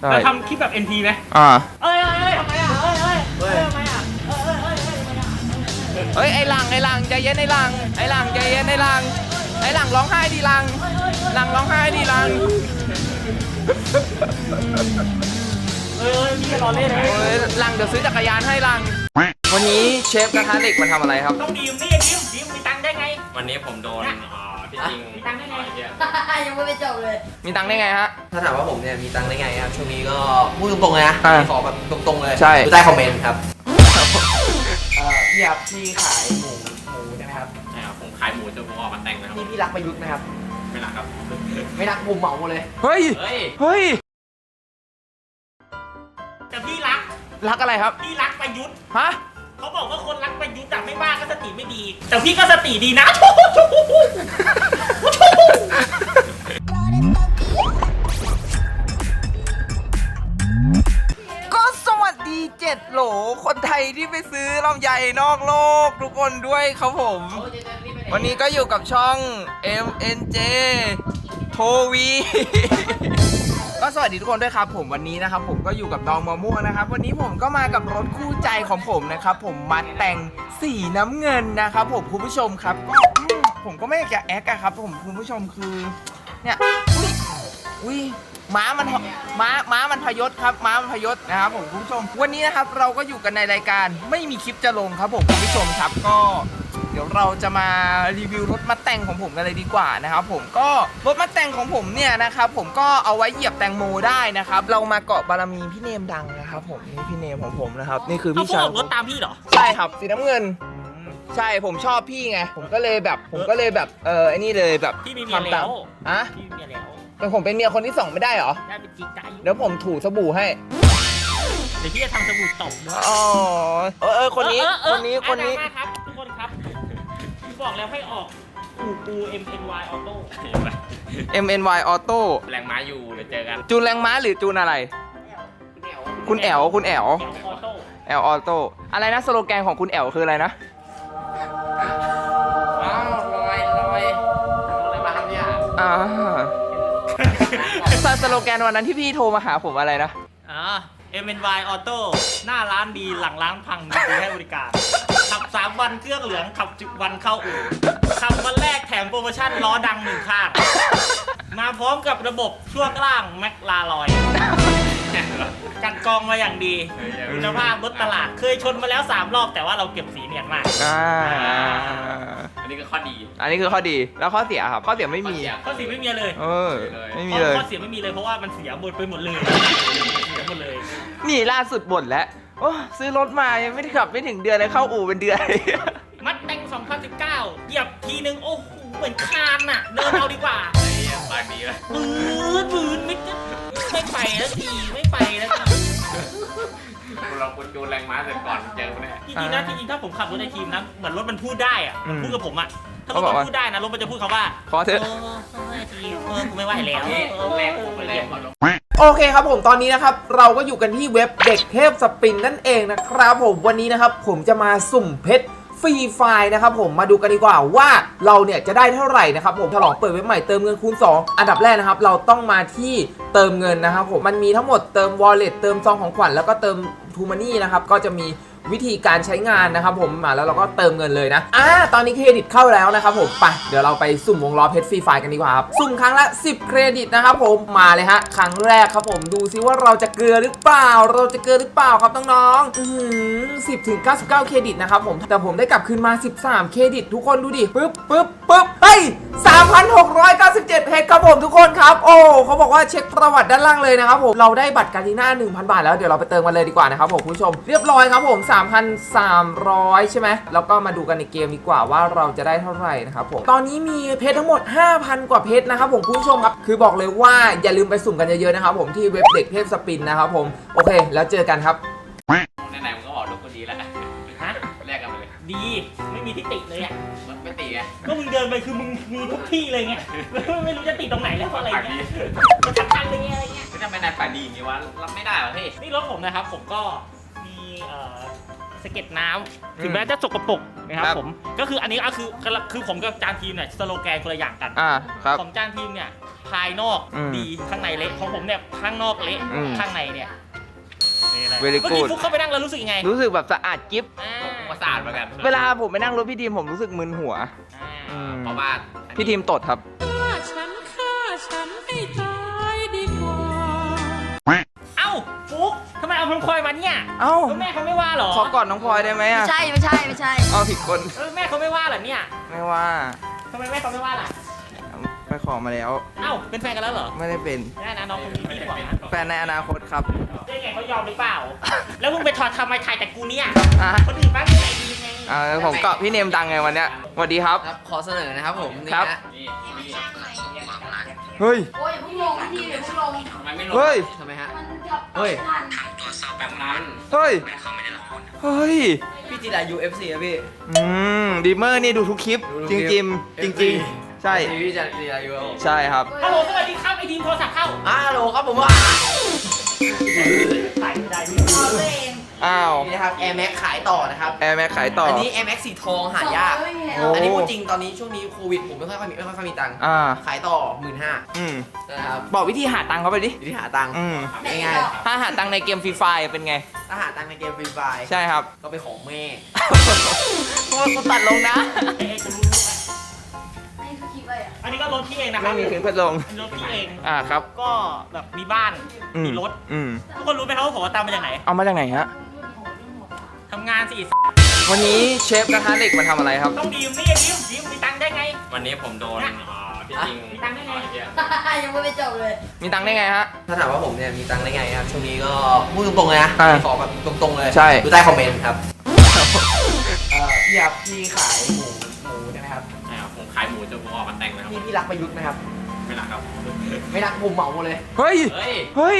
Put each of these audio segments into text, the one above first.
ได้เราทำคลิปแบบ NT ไหมอ่าเอ้ยเอ้ยเอ้ยทำไมอะเอ้ยเอ้ยเอ้ยทำไมอะเอ้ยเอ้ยเอ้ยเอ้ยทำไมอะเฮ้ยไอ้หลังไอ้หลังใจเย็นไอ้หลังไอ้หลังใจเย็นไอ้หลังไอ้หลังร้องไห้ดีหลังหลังร้องไห้ดีหลังเอ้ยเอ้ยพี่จะรอเล่นนะโอ้ยหลังเดี๋ยวซื้อจักรยานให้หลัง วันนี้เชฟกระทะเหล็กมาทำอะไรครับ ต้องดีมนี่ดิมดิมมีตังค์ได้ไงวันนี้ผมโดนอ่าที่ จริงมีตังค์ได้ไงเหี้ยยังไม่ไปจบเลย มีตังค์ได้ไงฮะ ถ้าถามว่าผมเนี่ยมีตังค์ได้ไงครับช่วงนี้ก็พูดตรงๆเลยนะอ่าขอแบบตรงๆเลยใช่ ดูใต้คอมเมนต์ครับเอ่อพี่ครับพี่ขายหมูหมูใช่ไหมครับใช่ครับผมขายหมูจะผมออกมาแต่งนะครับพี่พี่รักประยุทธ์ไหมครับไม่หนักครับ ไม่รักผมเหมาหมดเลย เฮ้ย เฮ้ยเฮ้ย แต่พี่รัก รักอะไรครับ พี่รักประยุทธ์ ฮะ เขาบอกว่าคนรักประยุทธ์อะไม่บ้าก็สติไม่ดี แต่พี่ก็สติดีนะ ก็สวัสดีเจ็ดโหล คนไทยที่ไปซื้อลำไยนอกโลกทุกคนด้วยครับผม วันนี้ก็อยู่กับช่อง MNJ โทวี ก็สวัสดีทุกคนด้วยครับผมวันนี้นะครับผมก็อยู่กับน้องมะม่วงนะครับ วันนี้ผมก็มากับรถคู่ใจของผมนะครับ ผมมาแต่งสีน้ำเงินนะครับผมคุณผู้ชมครับก็อืมผมก็ไม่อยากจะแอคอะครับ ผมคุณผู้ชมคือ เนี่ยอุ๊ยอุ้ยม้ามันม้าม้ามันพยศครับม้ามันพยศนะครับผมคุณผู้ชม วันนี้นะครับเราก็อยู่กันในรายการไม่มีคลิปจะลงครับผมคุณผู้ชมครับก็ เดี๋ยวเราจะมารีวิวรถมาแต่งของผมกันเลยดีกว่านะครับผมก็รถมาแต่งของผมเนี่ยนะครับผมก็เอาไว้เหยียบแตงโมได้นะครับเรามาเกาะบารมีพี่เนมดังนะครับผมนี่พี่เนมของผมนะครับนี่คือเขาพี่พูดชายออกรถตามพี่เหรอใช่ครับสีน้ำเงินใช่ผมชอบพี่ไง ผมก็เลยแบบผมก็เลยแบบเออไอ้นี่เลยแบบพี่มีเมียทำตาแล้มวอะพี่มีเมียแล้วแต่ผมเป็นเมียคนที่สองไม่ได้เหรอได้เป็นจีใจอยู่เดี๋ยวผมถูสบู่ให้เดี๋ยวพี่จะทำสบู่ตบด้วยอ๋อเออเออคนนี้เออเออคนนี้เออคนนี้ บอกแล้วให้ออกปูปู M N Y Auto MNY Auto แรงม้าอยู่เดี๋ยวเจอกันจูนแรงม้าหรือจูนอะไร คุณแอลคุณแอลแถวออโต้แอลออโต้อะไรนะสโลแกนของคุณแอลคืออะไรนะอ้าวลอยลอยอะไรมาครับเนี่ยอ่าสสโลแกนวันนั้นที่พี่โทรมาหาผมอะไรนะอ่า M N Y Auto หน้าร้านดีหลังร้านพังมีให้บริการ ขับ 3 วันเครื่องเหลืองขับ 10 วันเข้าอู่ขับวันแรกแถมโปรโมชั่นล้อดังหนึ่งข้าง มาพร้อมกับระบบช่วงล่างแม็กลาลอย กันกรองมาอย่างดีคุณภาพรถตลาดเคยชนมาแล้ว 3 รอบแต่ว่าเราเก็บสีเนียนมาก อ่าอันนี้ก็ข้อดี อันนี้คือข้อดีแล้วข้อเสียครับข้อเสียไม่มี ข้อเสียไม่มีเลยเออ ไม่มีข้อเลย ข้อเสียไม่มีเลยเพราะว่ามันเสียหมดไปหมดเลยเสียหมดเลย นี่ล่าสุดบ่นแล้ว โอ้ซื้อรถมายังไม่ได้ขับไม่ถึงเดือนเลยเข้าอู่เป็นเดือน มัดแต่ง 2019 เหยียบทีนึง โอ้โห เหมือนคานน่ะ เดินเอาดีกว่าไอ้เหี้ยปากดีเลยปืนปืนไม่จะไม่ไปแล้วทีไม่ไปแล้วทีเราคุณจูนแรงม้าเสร็จก่อนเจอกูแน่จริงๆนะจริงๆถ้าผมขับรถในทีมนะเหมือนรถมันพูดได้อะมันอืมพูดกับผมอะถ้ารเขาถบอกมันว่าพูดได้นะรถมันจะพูดคำว่าพอเถอะเออเออทีเออกูไม่ไหวแล้วนี่เออแรงผมไปแรงก่อนลง โอเคครับผมตอนนี้นะครับเราก็อยู่กันที่เว็บเด็กเทพสปินนั่นเองนะครับผมวันนี้นะครับผมจะมาสุ่มเพชรฟรีไฟล์นะครับผมมาดูกันดีกว่าว่าเราเนี่ยจะได้เท่าไหร่นะครับผมฉลองเปิดเว็บใหม่เติมเงินคูณ 2 อันดับแรกนะครับ เราต้องมาที่เติมเงินนะครับผมมันมีทั้งหมดเติม wallet เติมซองของขวัญแล้วก็เติมทูมานี่นะครับก็จะมี วิธีการใช้งานนะครับผมมาแล้วเราก็เติมเงินเลยนะอ่าตอนนี้เครดิตเข้าแล้วนะครับผมไปเดี๋ยวเราไปสุ่มวงล้อเพชรฟรีไฟล์กันดีกว่าครับสุ่มครั้งละ 10 เครดิตนะครับผมมาเลยฮะครั้งแรกครับผมดูซิว่าเราจะเกลือหรือเปล่า เราจะเกลือหรือเปล่าครับน้องๆอืสิบถึง99เครดิตนะครับผมแต่ผมได้กลับคืนมา 13 เครดิต ทุกคนดูดิปึ๊บปึ๊บปึ๊บเฮ้ย3,697เพชรครับผมทุกคนครับ โอ้เขาบอกว่าเช็คประวัติด้านล่างเลยนะครับผมเราได้บัตรการีน่า1,000 บาทแล้วเดี๋ยวเราไปเติมกันเลยดีกว่านะครับผมคุณผู้ชมเรียบร้อยครับผม3,300 ใช่ไหมแล้วก็มาดูกันในเกมดีกว่าว่าเราจะได้เท่าไหร่นะครับผม ตอนนี้มีเพชรทั้งหมด 5,000 กว่าเพชรนะครับผมคุณผู้ชมครับ คือบอกเลยว่าอย่าลืมไปสุ่มกันเยอะๆนะครับผมที่เว็บเด็กเทพสปินนะครับผม โอเค แล้วเจอกันครับ ไหนๆมึงก็บอกลูกกูดีแล้วฮะแลกกันไปเลยดี ไม่มีที่ติเลยอะมันไม่ตีไงก็มึงเดินไปคือมึงมีทุกที่เลยไง ไม่รู้จะติดตรงไหนแล้วอะไรปากดีเงี้ยมันชักทันเลยไงอะไรเงี้ยไม่ทำไมนายปากดีอย่างนี้วะรับไม่ได้เหรอพี่ นี่รถผมนะครับ ผมก็ มีเอ่อสเก็ตน้ำถึงแม้จะสกปรกนะครับครับ ผมก็คืออันนี้ก็คือคือผมกับจานทีมเนี่ยสโลแกนคนละอย่างกันอ่าครับ ของจานทีมเนี่ยภายนอกอืมดีข้างในเละของผมเนี่ยข้างนอกเละอืมข้างในเนี่ยนี่แหละ Very เมื่อกี้ good ฟุกเข้าไปนั่งแล้วรู้สึกยังไงรู้สึกแบบสะอาดกิ๊บอ่าผมก็สะอาดเหมือนกันเวลาผมไปนั่งรถพี่ทีมผมรู้สึกมึนหัวอ่าอืมเพราะว่าพี่ทีมตดครับ ฆ่าฉันฆ่าฉันให้ต อาพลอยมาเนี่ยเอ้า แล้วแม่เขาไม่ว่าเหรอขอกอดน้องพลอยได้ไหมไม่อะใช่ไม่ใช่ไม่ใช่ เอาผิดคนเออแม่เขาไม่ว่าเหรอเนี่ยไม่ว่าทำไมแม่เขาไม่ว่าล่ะ ไปขอมาแล้ว เอ้าเป็นแฟนกันแล้วเหรอไม่ได้เป็นแน่นะน้องคนนี้ไม่ได้บอกนะแฟนในอนาคตครับ ได้ไงเขายอมหรือเปล่า แล้วมึงไปถอดทำไมถ่ายแต่กูเนี่ยอะ คนอื่นบ้างยังไงดียังไงอ่าผมเกาะพี่เนมดังไงวันเนี้ยสวัสดีครับ ครับขอเสนอนะครับผมนี่ครับ นะนี่เฮ้ย โอ้ยอย่าเพิ่งลงพี่อย่าเพิ่งลงทำไมไม่ลงเฮ้ยทำไมฮะ มันกับเฮ้ย ทัน แบบนั้นเฮ้ยเฮ้ย พี่จิรา UFC อะพี่ อืมดีเมอร์นี่ดูทุกคลิป ดูทุจกคลิปริงจริงจริง ๆ ใช่ พี่จิรา UFC ใช่ครับ ฮัลโหลสวัสดีครับไอทีมโทรศัพท์เข้าอ่าฮัลโหลครับผมว่าถ่ายไม่ได้พี่เอาตัวเอง อ้าว นี่นะครับ Air Max ขายต่อนะครับ แอร์แม็กขายต่ออัอันนี้ Air Max สีทองหายากสองร้อยไม่เห็นโอ้หรอันนี้พูดจริงตอนนี้ช่วงนี้โควิดผมไม่ค่อยมีไม่ค่อยมีตังค์ อ่า ขายต่อหมื่นห้าอืม นะครับบอกวิธีหาตังค์เขาไปดิ วิธีหาตังค์อืม ง่ายถ้าหาตังค์ในเกมฟรีไฟเป็นไง ๆถ้าหาตังค์ในเกมฟรีไฟใช่ครับก็เป็นของแม่โอ้ยกูตัดลงนะเอ้ยจะรู้รู้ไหมนี่คือคลิปอะไรอะอันนี้ก็รถพี่เองนะคไม่รับมีถึงพัดลงเป็นรถพี่เอง อ่าครับก็แบบมีบ้าน อืมีรถ อืม ทุกคนรู้ไหมครับว่าผมเอาตังค์มาจากไหน เอามาจากไหนฮะ ทำงานสิวันนี้เชฟกระทะเหล็กมาทำอะไรครับ ต้องดีมนี่ดิมดิมมีตังค์ได้ไง วันนี้ผมโดนอ่าที่จริงมีตังค์ได้ไงเหี้ยยังไม่ไปจบเลย มีตังค์ได้ไงฮะ ถ้าถามว่าผมเนี่ยมีตังค์ได้ไงครับช่วงนี้ก็พูดตรงๆเลยนะอ่าขอแบบตรงๆเลย ใช่ ดูใต้คอมเมนต์ครับเอ่อพี่ครับพี่ขายหมูหมูใช่ไหมครับใช่ครับผมขายหมูจนผมออกมาแต่งเลยครับพี่พี่รักประยุทธ์ไหมครับ ไม่รักครับ ไม่รักผมเหมาหมดเลย เฮ้ย เฮ้ยเฮ้ย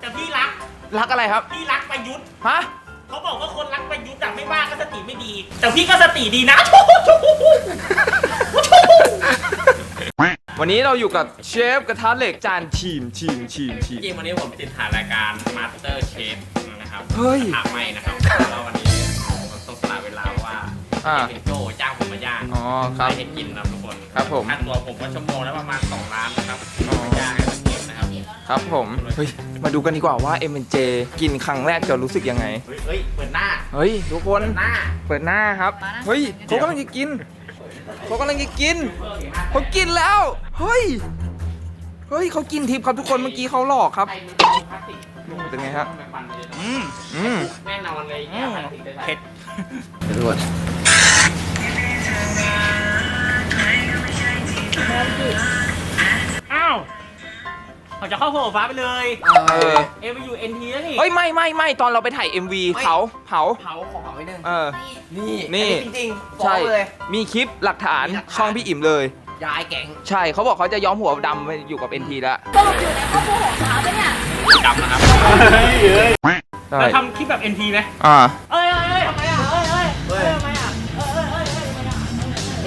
แต่พี่รัก รักอะไรครับ พี่รักประยุทธ์ฮะ เขาบอกว่าคนรักประยุทธ์อะไม่มากก็สติไม่ดี แต่พี่ก็สติดีนะวันนี้เราอยู่กับเชฟกระทะเหล็กจานทีมทีมทีมทีจมริงๆวันนี้ผมติดถ่ายรายการ Master Chef นะครับเฮ้ยถามไม่นะครับแล้ววันนี้ผมต้องสละเวลาว่าอ่า เป็นโจจ้างผมมาย่างอ๋อครับ ให้กินนะครับทุกคนครับผมค่าตัวผมก็ชั่วโมงละประมาณ2ล้านนะครับอ๋อมาย่างให้มันกินนะ ครับครับผมเฮ้ยมาดูกันดีกว่าว่า m จกินครั้งแรกจะรู้สึกยังไง เฮ้ยเฮ้ยเปิดหน้าเฮ้ยทุกคนเปิดหน้าเปิดหน้าครับ เฮ้ยเขากำลังจะกินเขากำลังจะกินเขากินแล้ว เฮ้ย เฮ้ยเขากินทิพย์ครับทุกคนเมื่อกี้เขาหลอกครับ เป็นไงฮะอืมอืมแน่นอนเลยแก้พลาสติกได้ไหมเผ็ดเดี๋ยวดูก่อนอ้าว เขาจะเข้าโผล่ฟ้าไปเลย เออ เอไปอยู่เอ็นทีแล้วนี่เฮ้ยไม่ไม่ไม่ตอนเราไปถ่าย MV เผาเผาเผาของเผาไว้หนึ่งเออ นี่นี่ อัจริงๆฟ้อใช่ งเลย มีคลิปหลักฐานมีหลักฐาน ช่องพี่อิ่มเลย ย้ายแก๊งใช่เขาบอกเขาจะย้อมหัวดำไปอยู่กับ NT แล้วสรุปอยู่ในครอบครัวของสาวปะเนี่ยจำนะครับใช่เราทำคลิปแบบเอ็นทีไหมอ่าเอ้ยเอ้ยเอ้ยทำไมอะเอ้ยเอ้ยเอ้ยทำไมอะเอ้ยเอ้ยเอ้ยเอ้ยทำไมอ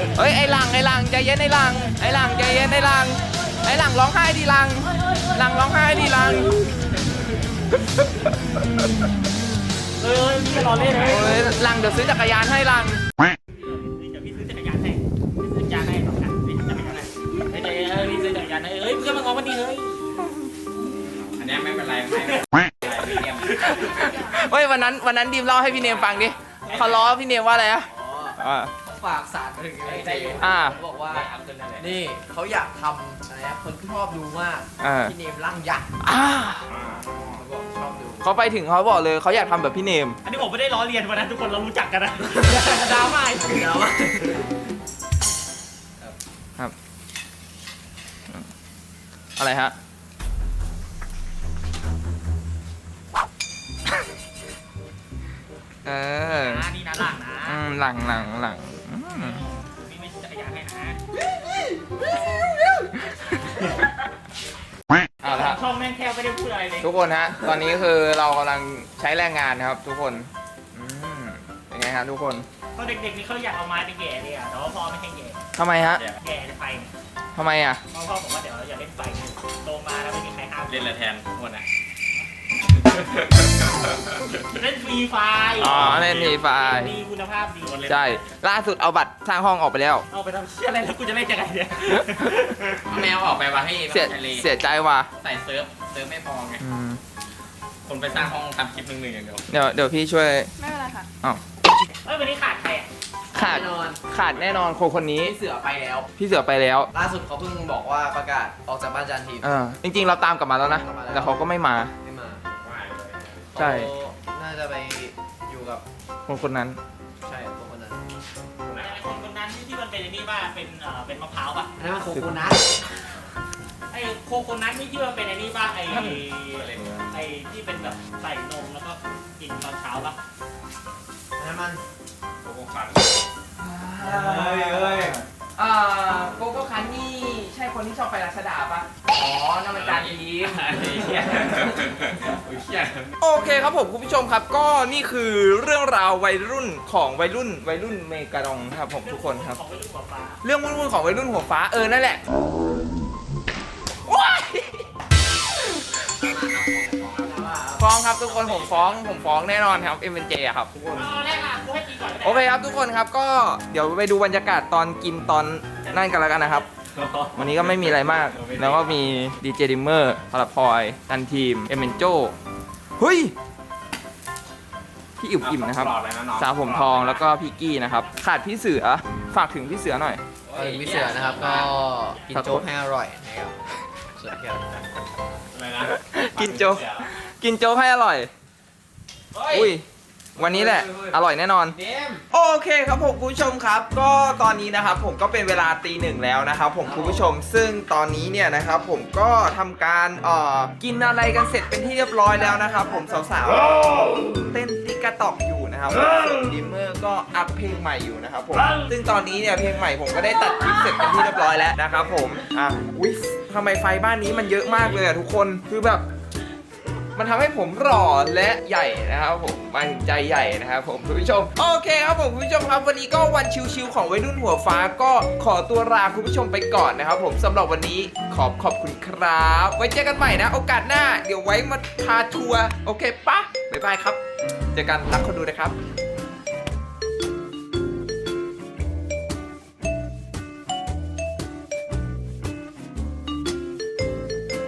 ะเฮ้ยไอ้หลังไอ้หลังใจเย็นไอ้หลังไอ้หลังใจเย็นไอ้หลังไอ้ ไอหลังร้องไห้ดีหลัง หลังร้องไห้ดีหลังเอ้ยเอ้ยพี่รอเล่นเลยโอ้ยหลังเดี๋ยวซื้อจักรยานให้หลังเดี๋ยวพี่ซื้อจักรยานให้ซื้อจักรยานให้สองคันซื้อจักรยานให้เฮ้ยเฮ้ยพี่ซื้อจักรยานให้เฮ้ยเพื่อนมางอวันนี้เฮ้ยอันนี้ไม่เป็นไรไม่เป็นไรไม่เยี่ยมเฮ้ยวันนั้นวันนั้นดีมเล่าให้พี่เนมฟังดิเขาล้อพี่เนมว่าอะไรอะอ่า ฝากสารไปถึงไอ้ใจอยู่อ่าเขาบอกว่าเอาขึ้นได้เลยนี่เขาอยากทำอะไรนะคนที่ชอบดูมากอ่าพี่เนมร่างยักษ์อ่าเขาบอกชอบดูเขาไปถึงเขาบอกเลยเขาอยากทำแบบพี่เนม อันนี้ผมไม่ได้ล้อเลียนวันนั้นทุกคนเรารู้จักกันนะดราม่าเดี๋ยวว่าอะไรฮะ เออนะนี่นะหลังนะ อืมหลังหลังหลังอื มนี่ไม่ใช่จักรยานให้นะเอาละฮะช่องแม่งแทบไม่ได้พูดอะไรเลยทุกคนฮะ ตอนนี้คือเรากำลังใช้แรงงานนะครับ ทุกคนอืมเป็นไงฮะทุกคนตอนเด็กๆนี่เขาอยากเอาไม้ไปแย่เลยอะแต่ว่าพ่อไม่ให้แย่ทำไมฮะแย่ไฟทำไมอะพ่อพ่อบอกว่าเดี๋ยวอย่าเล่นไฟโตมาแล้วไม่มีใครห้ามเล่นละแทนทุกคนนะ เล่นฟรีไฟอ๋อเล่น Free Fire ดีคุณภาพดีใช่ ล่าสุดเอาบัตรสร้างห้องออกไปแล้ว เอาไปทำเชี่ยอะไรแล้วกูจะเล่นยังไงเนี่ยแมวออกไปวะให้เสียทะเลเสียใจว่ะใส่เซิร์ฟเซิร์ฟไม่พอไงอืมคนไปสร้างห้องทำคลิปหนึ่งหนึ่งอย่างเดียวเดี๋ยวเดี๋ยวพี่ช่วย ไม่เป็นไรค่ะอ้าวเฮ้ยวันนี้ขาดใครอะขาด แน่นอน ขาดแน่นอนคนคนนี้ พี่เสือไปแล้ว พี่เสือไปแล้ว ล่าสุดเขาเพิ่งบอกว่าประกาศออกจากบ้านจานทีม เออจริงๆ เราตามกลับมาแล้วนะกลับมาแล้วแต่เขาก็ไม่มาไม่มา ใช่ เขาน่าจะไปอยู่กับคนคนนั้นใช่พวกคนนั้นไอ้คนคนนั้นที่มันเป็นไอ้นี่ป่ะเป็นเอ่อเป็นมะพร้าวป่ะอันนั้นมันโคโคนัทไอ้โคคนนั้นที่ที่มันเป็นไอ้นี่ป่ะไอ้ไอ้ที่เป็นแบบใส่นมแล้วก็กินตอนเช้าป่ะอันนั้นมันโกโก้คันเฮ้ยเฮ้ย อ่าโกโก้คันนี่ใช่คนที่ชอบไปรัชดาปะอ๋อนั่นมันจานทีมไอ้เหี้ยโอ้ยเหี้ยโอเคครับผมคุณผู้ชมครับ ก็นี่คือเรื่องราววัยรุ่นของวัยรุ่นวัยรุ่นเมกาดองครับผมทุกคนครับของไปดูกับฟ้าเรื่องวุ่นๆของวัยรุ่นหัวฟ้าเออนั่นแหละว้ายฟ้องครับทุกคนผมฟ้องผมฟ้องแน่นอนครับ m อ็อะครับทุกคนเอาแรก โอเคครับทุกคนครับก็เดี๋ยวไปดูบรรยากาศตอนกินตอนนั่นกันแล้วกันนะครับ วันนี้ก็ไม่มีอะไรมาก แล้วก็มีดีเจดิมเมอร์พาราพอยตันทีม เอเมนโจเฮ้ย พี่อิ่มอิ่มนะครับปลอดเลยนะน้องสาวผมทองแล้วก็พี่กี้นะครับ ขาดพี่เสือฝากถึงพี่เสือหน่อย เออพี่เสือนะครับก็กินโจ๊กให้อร่อยนะครับส่วนเที่ยวอะไรนะกินโจ๊กกินโจ๊กให้อร่อย อุ้ย วันนี้แหละ อร่อยแน่นอน เดม โอเคครับผมคุณผู้ชมครับ ก็ตอนนี้นะครับผมก็เป็นเวลาตีหนึ่งแล้วนะครับผมคุณผู้ชมซึ่งตอนนี้เนี่ยนะครับผมก็ทำการเอ่อกินอะไรกันเสร็จเป็นที่เรียบร้อยแล้วนะครับผมสาวๆเต้นติ๊กกระตอกอยู่นะครับส่วนดิมเมอร์ก็อัพเพลงใหม่อยู่นะครับผมซึ่งตอนนี้เนี่ยเพลงใหม่ผมก็ได้ตัดคลิปเสร็จเป็นที่เรียบร้อยแล้วนะครับผมอะอุ้ยทำไมไฟบ้านนี้มันเยอะมากเลยอะทุกคนคือแบบ มันทำให้ผมหล่อและใหญ่นะครับผมมาถึงใจใหญ่นะครับผมคุณผู้ชม โอเคครับผมคุณผู้ชมครับวันนี้ก็วันชิวๆของวัยรุ่นหัวฟ้าก็ขอตัวลาคุณผู้ชมไปก่อนนะครับผมสำหรับวันนี้ขอบขอบคุณครับ ไว้เจอกันใหม่นะ โอกาสหน้า เดี๋ยวไว้มาพาทัวร์โอเคปะบ๊ายบายครับ เจอกันรักคนดูนะครับ